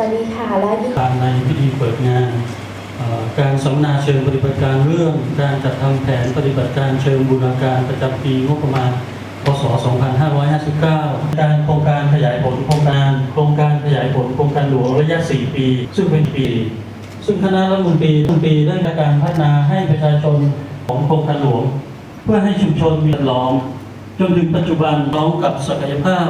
วัสดีค่ะและที่การในพิธีเปิดงาน การสัมมนาเชิงปฏิบัติการเรื่อง การจัดทำแผนปฏิบัติการเชิงบูรณาการประจำปีงบประมาณ พศ 2559 การโครงการขยายผลโครงการโครงการขยายผลโครงการหลวงระยะ 4 ปี ซึ่งเป็นปี ซึ่งคณะรัฐมนตรีรัฐมนตรีได้มีการพัฒนาให้ประชาชนของโครงการหลวง เพื่อให้ชุมชนมีล้อมจนถึงปัจจุบันร้อมกับศักยภาพ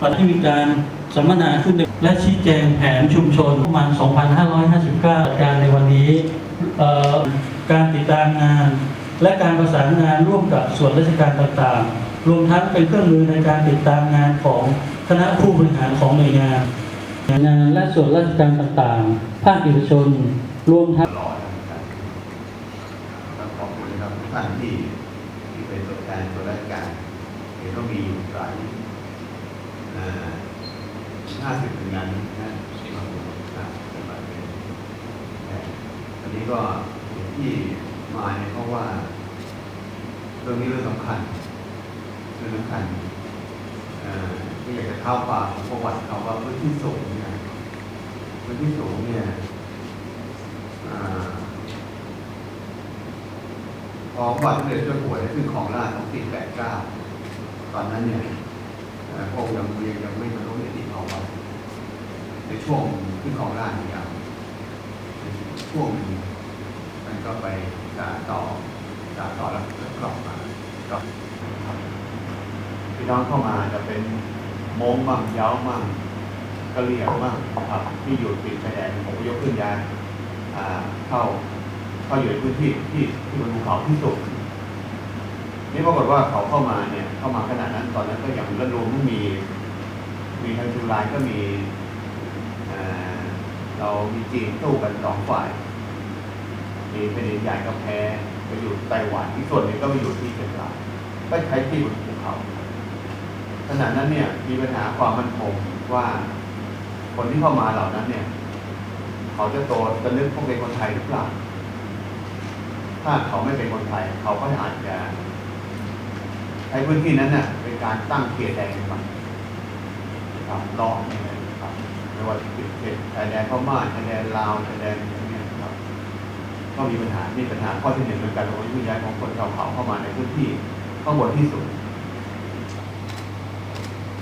ปัจจุบันมีการสัมมนาขึ้นและชี้แจงแผนชุมชนประมาณ 2559 การในวันนี้การติดตามงาน และการประสานงานร่วมกับส่วนราชการต่างๆ รวมทั้งเป็นเครื่องมือในการติดตามงานของคณะผู้บริหารของหน่วยงานงานและส่วนราชการต่างๆ ภาคเอกชน รวมทั้งรอนรวขอบคุณครับท่านที่ที่เป็นตัวแทนตัวราชการเห็นว่ามีอยู่หลาย ห้าสิบหน่วยงานนะที่มาร่วมนะที่มาเป็นแต่อันนี้ก็ที่มาเนี่ยเพราะว่า เรื่องนี้เรื่องสำคัญเรื่องสำคัญเอ่อที่อยากจะเข้าความของประวัติเขาว่าพื้นที่สูงเนี่ยพื้นที่สูงเนี่ยอ่าพอพระบาทสมเด็จเจ้าอยู่หัวได้ขึ้นของราชย์ของปีแปดเก้าตอนนั้นเนี่ย เอ่พระองค์ยังยังยังไม่บรรลุนิติภาวะในช่วงขึ้นของราชย์เนี่ยช่วงนึ่งมันก็ไปสาต่อสาต่อแล้วก็กลับมากลับพี่น้องเข้ามาจะเป็นมงมั่งเย้ามั่งกะเหรี่ยงมั่งครับที่อยู่ติดชายแดนผมยกขึ้นย้ายอ่าเข้าเข้าอยู่ในพื้นที่ที่ที่มันภูเขาที่สูง นี่ปรากฏว่าเขาเข้ามาเนี่ยเข้ามาขนาดนั้น ตอนนั้นก็อย่างระดมมี มีทางจุฬาก็มีเรามีจีนตู้กันสองฝ่าย มีเป็นดินใหญ่กับแพ้ไปอยู่ไต้หวันที่ส่วนหนึงก็ไปอยู่ที่เชียงรายก็ใช้ที่บนภูเขาขณะนั้นเนี่ยมีปัญหาความมั่นคงว่า คนที่เข้ามาเหล่านั้นเนี่ย เขาจะโตจะนึกพวกเป็นคนไทยหรือเปล่า ถ้าเขาไม่เป็นคนไทย เขาก็อาจจะ ไอ้พื้นที่นั้นน่ะเป็นการตั้งเขตแดนกันครับรอบนี่เลยครับไม่ว่าจะเป็นเขตชายแดนพม่าชายแดนลาวชายแดนอะไรเนี่ยครับ ก็มีปัญหามีปัญหาข้อที่หนึ่งเป็นการลงยุย้ายของคนชาวเขาเข้ามาในพื้นที่ข้อบนที่สุด